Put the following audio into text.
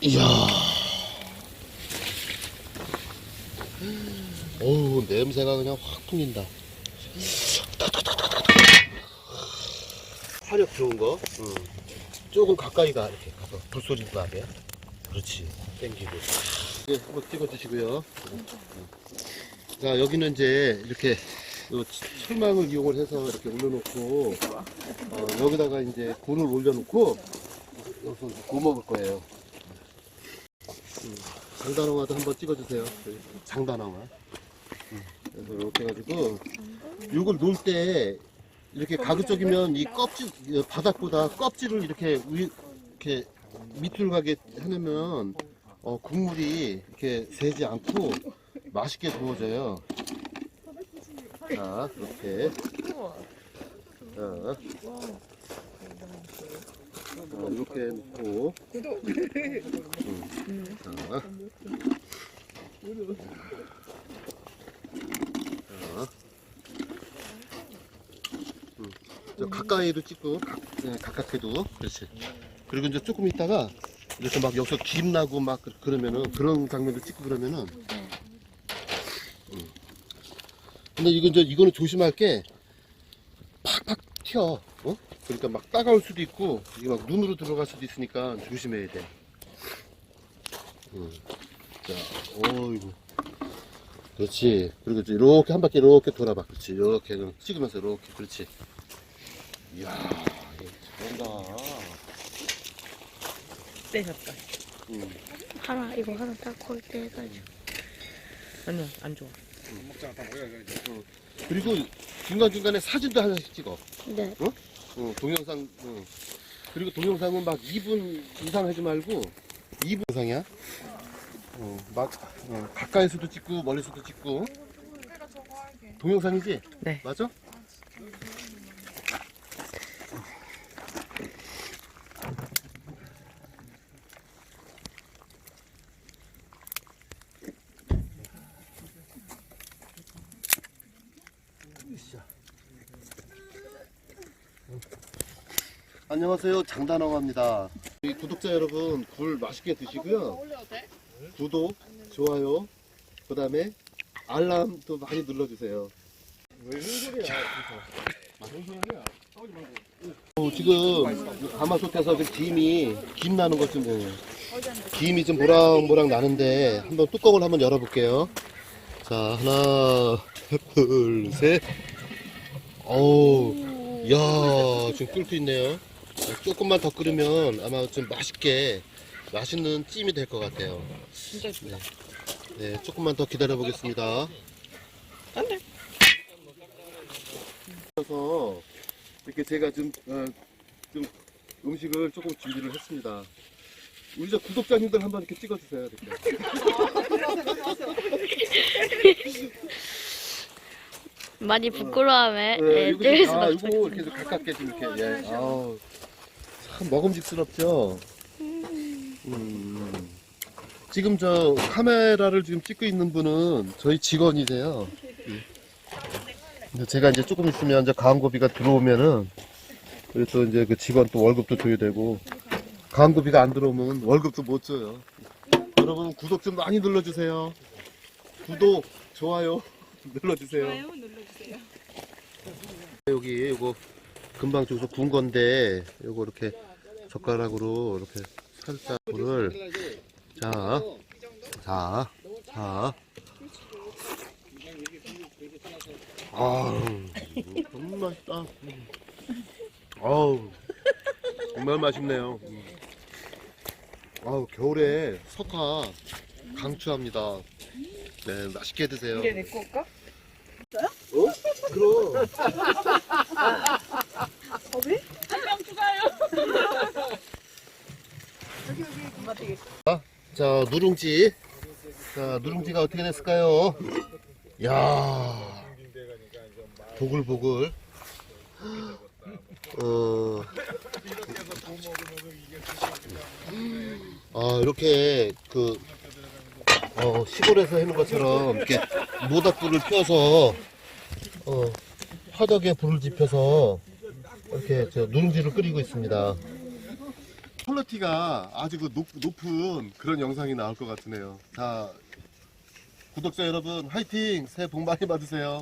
이야. 어우, 냄새가 그냥 확 풍긴다. 화력 좋은 거. 응. 조금 가까이 가, 이렇게 가서. 불소리도 나게. 그렇지. 땡기고. 네, 한번 찍어 주시고요. 자, 여기는 이제 이렇게 요 철망을 이용을 해서 이렇게 올려놓고, 어, 여기다가 이제 굴을 올려놓고, 여기서 구워 먹을 거예요. 음, 장단어와도 한번 찍어주세요. 저기 장단어와. 음, 그래서 이렇게 해가지고, 이걸 놓을 때, 이렇게 가급적이면 이 껍질, 이 바닥보다 껍질을 이렇게 위, 이렇게 밑으로 가게 해놓으면, 어, 국물이 이렇게 새지 않고 맛있게 구워져요. 자, 이렇게. 자. 자, 이렇게 놓고. 음, 자. 자. 음, 저 가까이도 찍고, 가, 네, 가깝게도. 그렇지. 그리고 이제 조금 있다가, 이렇게 막 여기서 김 나고 막 그- 그러면은, 그런 장면도 찍고 그러면은, 음. 근데 이건 이제, 이거는 조심할 게, 팍팍 튀어. 어? 그러니까 막 따가울 수도 있고, 이게 막 눈으로 들어갈 수도 있으니까 조심해야 돼. 음. 자, 어이구. 그렇지. 그리고 이제 이렇게 한 바퀴 이렇게 돌아봐. 그렇지. 이렇게 찍으면서 이렇게. 그렇지. 이야, 잘한다. 떼셨다. 음. 하나 이거 하나 딱 콜때 해가지고 아니야, 안 좋아. 그리고 중간중간에 사진도 하나씩 찍어. 네 어, 동영상, 어. 그리고 동영상은 막 2분 이상 하지 말고 2분 이상이야. 어, 막, 어, 가까이서도 찍고 멀리서도 찍고. 동영상이지? 네. 맞아? 안녕하세요. 장단왕입니다. 우리 구독자 여러분 굴 맛있게 드시고요. 구독 좋아요 그 다음에 알람도 많이 눌러주세요. 어, 지금 가마솥에서 그 김이 김 나는 것좀 김이 좀 모락모락 나는데 한번 뚜껑을 한번 열어볼게요. 자 하나 둘셋. 어우 이야 지금 끓고 있네요 조금만 더 끓으면 아마 좀 맛있게 맛있는 찜이 될 것 같아요 진짜 좋다. 네 조금만 더 기다려 보겠습니다 안 돼. 그래서 이렇게 제가 좀, 어, 좀 음식을 조금 준비를 했습니다. 우리 저 구독자님들 한번 이렇게 찍어주세요. 이렇게. 많이 부끄러워해 네, 네, 이거, 좀- 아, 이거 이렇게 좀 가깝게 좀 이렇게. 예. 아우, 참 먹음직스럽죠. 음. 지금 저 카메라를 지금 찍고 있는 분은 저희 직원이세요. 예. 근데 제가 이제 조금 있으면 이제 광고비가 들어오면은 그리고 또 이제 그 직원 또 월급도 줘야 되고 광고비가 안 들어오면 월급도 못 줘요. 여러분 구독 좀 많이 눌러주세요. 구독, 좋아요 눌러주세요. 여기 요거 금방 저기서 구운 건데 요거 이렇게 젓가락으로 이렇게 살짝 물을 자, 자, 자. 아우, 너무 맛있다. 아우, 정말 맛있네요. 아우, 겨울에 석화 강추합니다. 네, 맛있게 드세요. 이게 내 거일까? 어? 그럼. 자, 누룽지. 자, 누룽지가 어떻게 됐을까요? 야 보글보글. 어. 아, 이렇게, 그, 어, 시골에서 해놓은 것처럼, 이렇게, 모닥불을 펴서, 어, 화덕에 불을 지펴서, 이렇게 저 누룽지를 끓이고 있습니다. 퀄리티가 아주 그 높, 높은 그런 영상이 나올 것 같으네요. 자, 구독자 여러분 화이팅! 새해 복 많이 받으세요.